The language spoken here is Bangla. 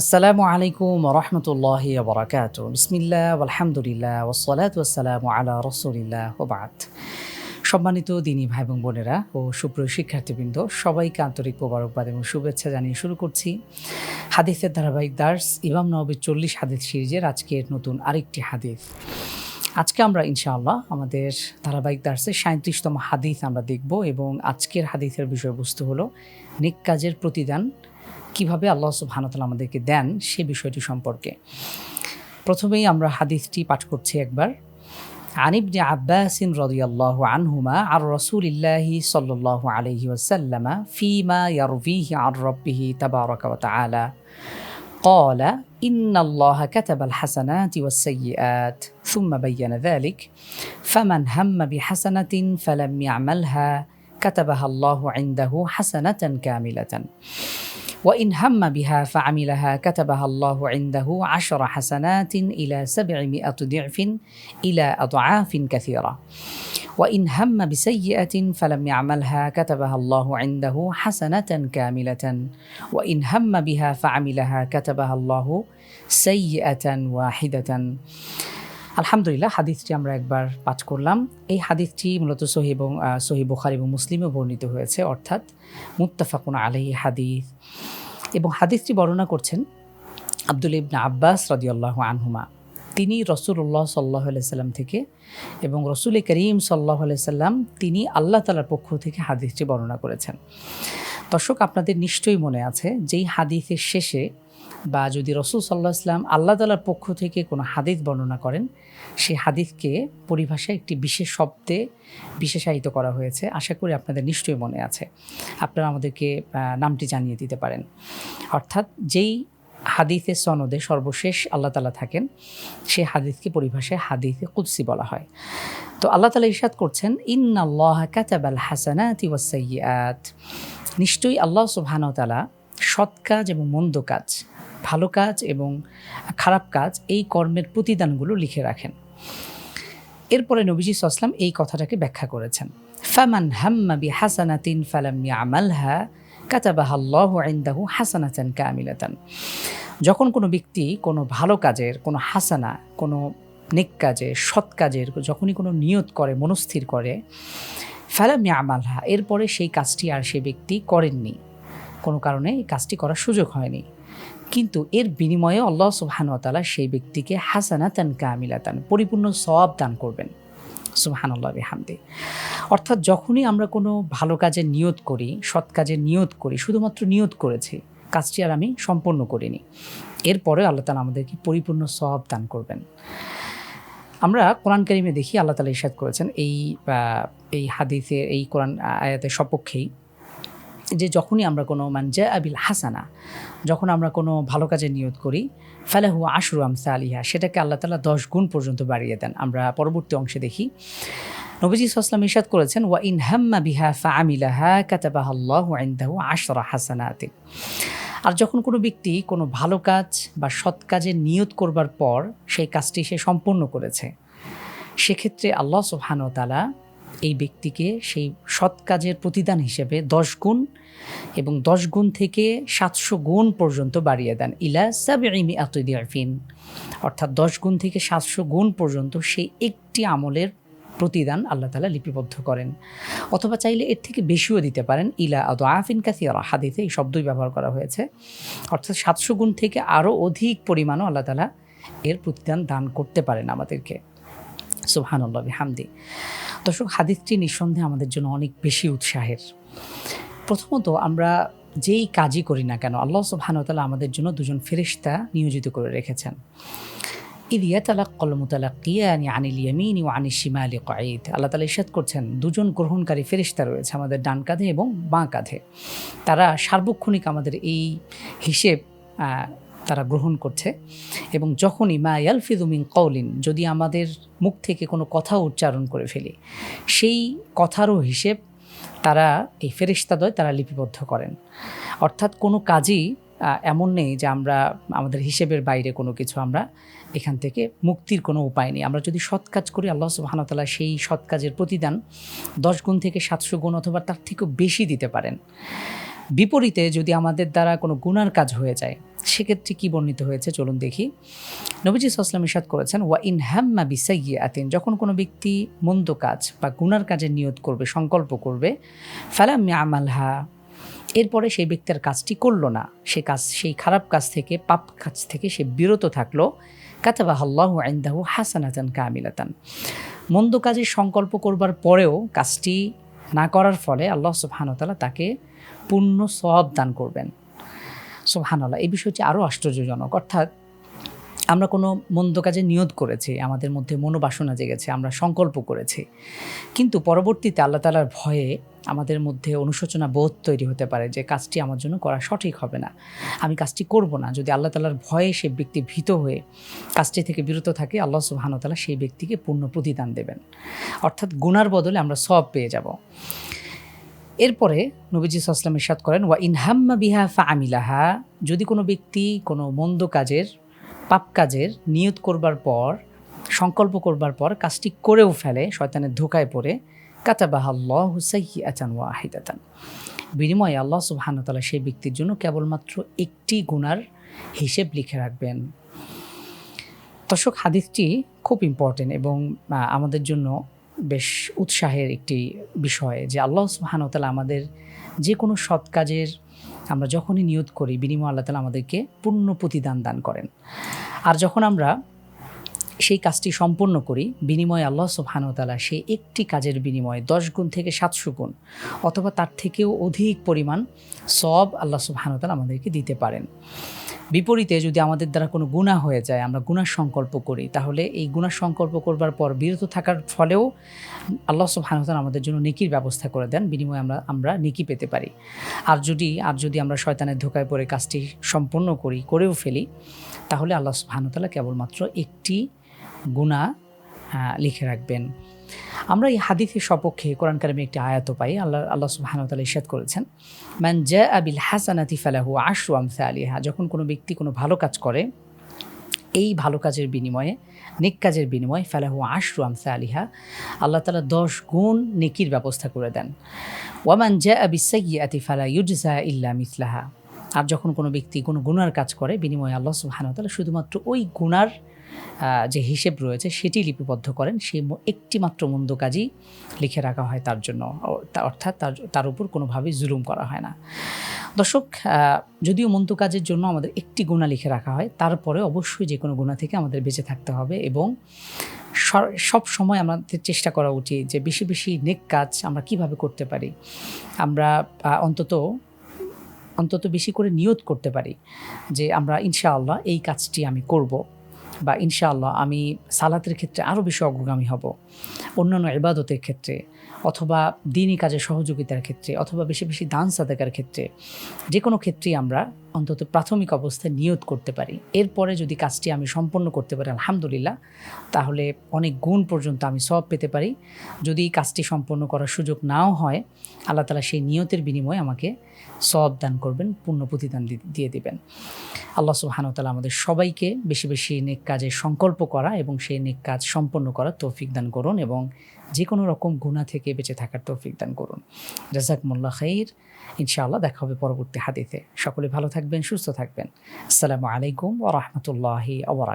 আসসালামু আলাইকুম রহমতুল্লাহ বরাকাত বিসমিল্লা আলহামদুলিল্লাহ ওসলাত ওসালাম আলা রসুলিল্লাহ ওবাদ সম্মানিত দিনী ভাই এবং বোনেরা ও সুপ্রিয় শিক্ষার্থীবৃন্দ, সবাইকে আন্তরিক মোবারকবাদ এবং শুভেচ্ছা জানিয়ে শুরু করছি হাদিসের ধারাবাহিক দার্স ইমাম নবীর চল্লিশ হাদিস সিরিজের আজকের নতুন আরেকটি হাদিস। আজকে আমরা ইনশাআল্লাহ আমাদের ধারাবাহিক দার্সের সাঁত্রিশতম হাদিস আমরা দেখব এবং আজকের হাদিসের বিষয়বস্তু হলো নিক কাজের প্রতিদান কিভাবে আল্লাহ সুবহানাতালা আমাদেরকে দেন সে বিষয়টি সম্পর্কে প্রথমেই আমরা হাদিসটি পাঠ করছি একবার عن ابن عباس رضي الله عنهما عن رسول الله صلى الله عليه وسلم فيما يرويه عن ربه تبارك وتعالى قال إن الله كتب الحسنات والسيئات ثم بين ذلك فمن هم بحسنة فلم يعملها كتبها الله عنده حسنة كاملة وإن هم بها فعملها كتبها الله عنده عشر حسنات إلى سبعمائة ضعف إلى أضعاف كثيرة وإن هم بسيئة فلم يعملها كتبها الله عنده حسنة كاملة وإن هم بها فعملها كتبها الله سيئة واحدة আলহামদুলিল্লাহ হাদিসটি আমরা একবার পাঠ করলাম এই হাদিসটি মূলত সহি এবং সহি বুখারি এবং মুসলিমে বর্ণিত হয়েছে অর্থাৎ মুত্তাফাকুন আলহি হাদিস এবং হাদিসটি বর্ণনা করছেন আব্দুল ইবনা আব্বাস রদিয়াল্লাহ আনহুমা। তিনি রসুল্লাহ সাল্লাহ সাল্লাম থেকে এবং রসুল করিম সাল্লাহ সাল্লাম তিনি আল্লাহ তালার পক্ষ থেকে হাদিসটি বর্ণনা করেছেন। দর্শক, আপনাদের নিশ্চয়ই মনে আছে যেই হাদিসের শেষে বা যদি রসুল সাল্লাহ ইসলাম আল্লাহ তালার পক্ষ থেকে কোনো হাদিস বর্ণনা করেন সেই হাদিসকে পরিভাষায় একটি বিশেষ শব্দে বিশেষায়িত করা হয়েছে। আশা করি আপনাদের নিশ্চয়ই মনে আছে। আপনারা আমাদেরকে নামটি জানিয়ে দিতে পারেন। অর্থাৎ যেই হাদিসের সনদে সর্বশেষ আল্লাহ তালা থাকেন সেই হাদিসকে পরিভাষায় হাদিসে কুৎসি বলা হয়। তো আল্লাহ তালা ইরশাদ করছেন ইন আল্লাহ কাতাবাল হাসানাত ওয়াসাইয়াত নিশ্চয়ই আল্লাহ সুবহানাহু সৎ কাজ এবং মন্দ কাজ, ভালো কাজ এবং খারাপ কাজ এই কর্মের প্রতিদানগুলো লিখে রাখেন। এরপরে নবীজি সাল্লাম এই কথাটাকে ব্যাখ্যা করেছেন। ফামান হাম্মা বি হাসানাতিন ফালাম ইয়ামালহা কাতাবাহ আল্লাহু ইনদাহু হাসানাতান কামিলাতান। যখন কোনো ব্যক্তি কোনো ভালো কাজের, কোনো হাসানা, কোনো নেক কাজে সৎ কাজের যখনই কোনো নিয়ত করে, মনস্থির করে ফালাম ইয়ামালহা, এরপরে সেই কাজটি আর সে ব্যক্তি করেননি। কোনো কারণে এই কাজটি করার সুযোগ হয়নি। কিন্তু এর বিনিময়ে আল্লাহ সুবাহানুতালা সেই ব্যক্তিকে হাসানা হাসানাতান কামিলাতান, পরিপূর্ণ সওয়াব দান করবেন। সুবাহান আল্লাহ হামদে অর্থাৎ যখনই আমরা কোনো ভালো কাজের নিয়ত করি, সৎ কাজের নিয়ত করি, শুধুমাত্র নিয়ত করেছি, কাজটি আর আমি সম্পন্ন করিনি। এরপরে আল্লাহ তালা আমাদেরকে পরিপূর্ণ সওয়াব দান করবেন। আমরা কোরআন কারিমে দেখি আল্লাহ তালা ইসাদ করেছেন এই এই হাদিসের এই কোরআন আয়াতের সপক্ষেই যে যখনই আমরা কোনো মানজা আবিল হাসানা, যখন আমরা কোনো ভালো কাজে নিয়োগ করি, ফালাহু আশরু আমসা আলিহা সেটাকে আল্লাহ তালা দশ গুণ পর্যন্ত বাড়িয়ে দেন। আমরা পরবর্তী অংশে দেখি নবীজি সাল্লাম ইরশাদ করেছেন, ওয়া ইন হাম্মা বিহা ফা আমিলাহা কাতাবাহ আল্লাহ আইন্দাহু আশরা হাসানাতে। আর যখন কোনো ব্যক্তি কোনো ভালো কাজ বা সৎ কাজে নিয়ত করবার পর সেই কাজটি সে সম্পূর্ণ করেছে, সেক্ষেত্রে আল্লাহ সুবহানতালা এই ব্যক্তিকে সেই সৎ কাজের প্রতিদান হিসেবে দশ গুণ এবং দশ গুণ থেকে সাতশো গুণ পর্যন্ত বাড়িয়ে দেন। ইলা সাবিমি আতদিয়াফিন অর্থাৎ দশ গুণ থেকে সাতশো গুণ পর্যন্ত সেই একটি আমলের প্রতিদান আল্লাহ তালা লিপিবদ্ধ করেন। অথবা চাইলে এর থেকে বেশিও দিতে পারেন। ইলা আদ আফিন কাসিয়ারা হাদিতে এই শব্দই ব্যবহার করা হয়েছে। অর্থাৎ সাতশো গুণ থেকে আরও অধিক পরিমাণও আল্লাহ তালা এর প্রতিদান দান করতে পারেন আমাদেরকে। সুবহানাল্লাহ হামদি দর্শক, হাদিসটি নিঃসন্দেহে আমাদের জন্য অনেক বেশি উৎসাহের। প্রথমত আমরা যেই কাজই করি না কেন, আল্লাহ সুবহানতালা আমাদের জন্য দুজন ফেরিস্তা নিয়োজিত করে রেখেছেন। ইদিয়া তালাক কলমুতালাকিয়ানি আনিল ইয়ামিনি ও আনিল শিমালি কয়েদ আল্লাহ তালা ইসাদ করছেন, দুজন গ্রহণকারী ফেরিস্তা রয়েছে আমাদের ডান কাঁধে এবং বাঁ কাঁধে। তারা সার্বক্ষণিক আমাদের এই হিসেব তারা গ্রহণ করছে এবং যখনই মা ইয়ালফিদুমিন কৌলিন যদি আমাদের মুখ থেকে কোনো কথা উচ্চারণ করে ফেলি, সেই কথারও হিসেব তারা, এই ফেরিস্তাদয় তারা লিপিবদ্ধ করেন। অর্থাৎ কোনো কাজই এমন নেই যে আমরা, আমাদের হিসেবের বাইরে কোনো কিছু আমরা এখান থেকে মুক্তির কোনো উপায় নেই। আমরা যদি সৎ কাজ করি, আল্লাহ সুবাহানতালা সেই সৎ কাজের প্রতিদান দশ গুণ থেকে সাতশো গুণ অথবা তার থেকেও বেশি দিতে পারেন। বিপরীতে যদি আমাদের দ্বারা কোনো গুনার কাজ হয়ে যায়, সেক্ষেত্রে কি বর্ণিত হয়েছে? চলুন দেখি। নবীজি সাল্লাম ইসাদ করেছেন, ওয়া ইন হ্যাম্মা বিসাইয়ে আতিন যখন কোনো ব্যক্তি মন্দ কাজ বা গুনার কাজে নিয়ত করবে, সংকল্প করবে, ফালাম আমালহা এরপরে সেই ব্যক্তির কাজটি করল না। সে কাজ, সেই খারাপ কাজ থেকে, পাপ কাজ থেকে সে বিরত থাকল। কাতাবাহ আল্লাহ আইন্দাহু হাসানাতান কামিলাতান। মন্দ কাজের সংকল্প করবার পরেও কাজটি না করার ফলে আল্লাহ সুবহানতালা তাকে পূর্ণ সব দান করবেন। সুবহানাল্লাহ, এই বিষয়টি আরও আশ্চর্যজনক। অর্থাৎ আমরা কোনো মন্দ কাজে নিয়ত করেছি, আমাদের মধ্যে মনোবাসনা জেগেছে, আমরা সংকল্প করেছি। কিন্তু পরবর্তীতে আল্লাহ তালার ভয়ে আমাদের মধ্যে অনুশোচনা বোধ তৈরি হতে পারে যে কাজটি আমার জন্য করা সঠিক হবে না। আমি কাজটি করব না। যদি আল্লাহ তালার ভয়ে সে ব্যক্তি ভীত হয়ে কাজটি থেকে বিরত থাকে, আল্লাহ সুবাহানতালা সেই ব্যক্তিকে পূর্ণ প্রতিদান দেবেন। অর্থাৎ গুনার বদলে আমরা সব পেয়ে যাব। এরপরে নবীজি সাল্লাম ইরশাদ করেন, ওয়া ইনহাম্মা বিহা ফা আমিলাহা যদি কোনো ব্যক্তি কোনো মন্দ কাজের, পাপ কাজের নিয়ত করবার পর, সংকল্প করবার পর কাজটি করেও ফেলে, শয়তানের ধোকায় পড়ে কাতাবাহ আল্লাহ হুসাইহি আচান ওয়াহিদাতান। বিনিময়ে আল্লাহ সুবাহানতালা সেই ব্যক্তির জন্য কেবলমাত্র একটি গুনার হিসেব লিখে রাখবেন। দর্শক, হাদিসটি খুব ইম্পর্টেন্ট এবং আমাদের জন্য বেশ উৎসাহের একটি বিষয় যে আল্লাহ সুবাহানতালা আমাদের যে কোনো সৎ কাজের আমরা যখনই নিয়োগ করি, বিনিময় আল্লাহ তালা আমাদেরকে পূর্ণ প্রতিদান দান করেন। আর যখন আমরা সেই কাজটি সম্পন্ন করি, বিনিময়ে আল্লাহ সুবহানতালা সেই একটি কাজের বিনিময়ে দশ গুণ থেকে সাতশো গুণ অথবা তার থেকেও অধিক পরিমাণ সব আল্লাহ সুবহানতালা আমাদেরকে দিতে পারেন। বিপরীতে যদি আমাদের দ্বারা কোনো গুণা হয়ে যায়, আমরা গুনার সংকল্প করি, তাহলে এই গুনার সংকল্প করবার পর বিরত থাকার ফলেও আল্লাহ সুবহানতালা আমাদের জন্য নেকির ব্যবস্থা করে দেন, বিনিময়ে আমরা আমরা নেকি পেতে পারি। আর যদি আর যদি আমরা শয়তানের ধোকায় পড়ে কাজটি সম্পন্ন করি, করেও ফেলি, তাহলে আল্লাহ সুবহানতালা কেবলমাত্র একটি গুণা লিখে রাখবেন। আমরা এই হাদিসের সপক্ষে কোরআন কারিমে একটি আয়াত পাই। আল্লাহ আল্লাহ তাআলা ইরশাদ করেছেন, মান জাআ বিল হাসানাতি ফালাহু আশরু আমসালিহা যখন কোনো ব্যক্তি কোনো ভালো কাজ করে, এই ভালো কাজের বিনিময়ে, নেক কাজের বিনিময়ে ফালাহু আশরু আমসালিহা, আল্লাহ তাআলা দশ গুণ নেকির ব্যবস্থা করে দেন। ওয়ামান জাআ আতি ফালা ইউজজা ইল্লা মিথলাহা আর যখন কোনো ব্যক্তি কোনো গুনার কাজ করে, বিনিময়ে আল্লাহ তাআলা শুধুমাত্র ওই গুনার যে হিসেব রয়েছে সেটি লিপিবদ্ধ করেন। সেই একটি মাত্র মন্দ কাজই লিখে রাখা হয় তার জন্য। অর্থাৎ তার তার উপর কোনোভাবেই জুলুম করা হয় না। দর্শক যদিও মন্দ কাজের জন্য আমাদের একটি গুণা লিখে রাখা হয় তারপরে অবশ্যই যে কোনো গুণা থেকে আমাদের বেঁচে থাকতে হবে এবং সব সময় আমাদের চেষ্টা করা উচিত যে বেশি বেশি নেক কাজ আমরা কীভাবে করতে পারি। আমরা অন্তত অন্তত বেশি করে নিয়ত করতে পারি যে আমরা ইনশাআল্লাহ এই কাজটি আমি করব। বা ইনশাআল্লাহ আমি সালাতের ক্ষেত্রে আরও বেশি অগ্রগামী হব। অন্যান্য ইবাদতের ক্ষেত্রে অথবা দিনই কাজে সহযোগিতার ক্ষেত্রে অথবা বেশি বেশি দান সাদাকার ক্ষেত্রে যে কোনো ক্ষেত্রেই আমরা অন্তত প্রাথমিক অবস্থায় নিয়ত করতে পারি। এরপরে যদি কাজটি আমি সম্পন্ন করতে পারি, আলহামদুলিল্লাহ, তাহলে অনেক গুণ পর্যন্ত আমি সব পেতে পারি। যদি কাজটি সম্পন্ন করার সুযোগ নাও হয়, আল্লাহ তালা সেই নিয়তের বিনিময়ে আমাকে সব দান করবেন, পূর্ণ প্রতিদান দিয়ে দিবেন। আল্লাহ সুবহানাহু আমাদের সবাইকে বেশি বেশি নেক কাজে সংকল্প করা এবং সেই নেক কাজ সম্পন্ন করার তৌফিক দান করুন এবং যে কোনো রকম গুণা থেকে বেঁচে থাকার তৌফিক দান করুন। জাজাকমুল্লাহ খাইর। ইনশাআল্লাহ দেখা হবে পরবর্তী হাদিতে সকলে ভালো থাকবেন, সুস্থ থাকবেন। আসসালামু আলাইকুম ওয়া রাহমাতুল্লাহি ওয়া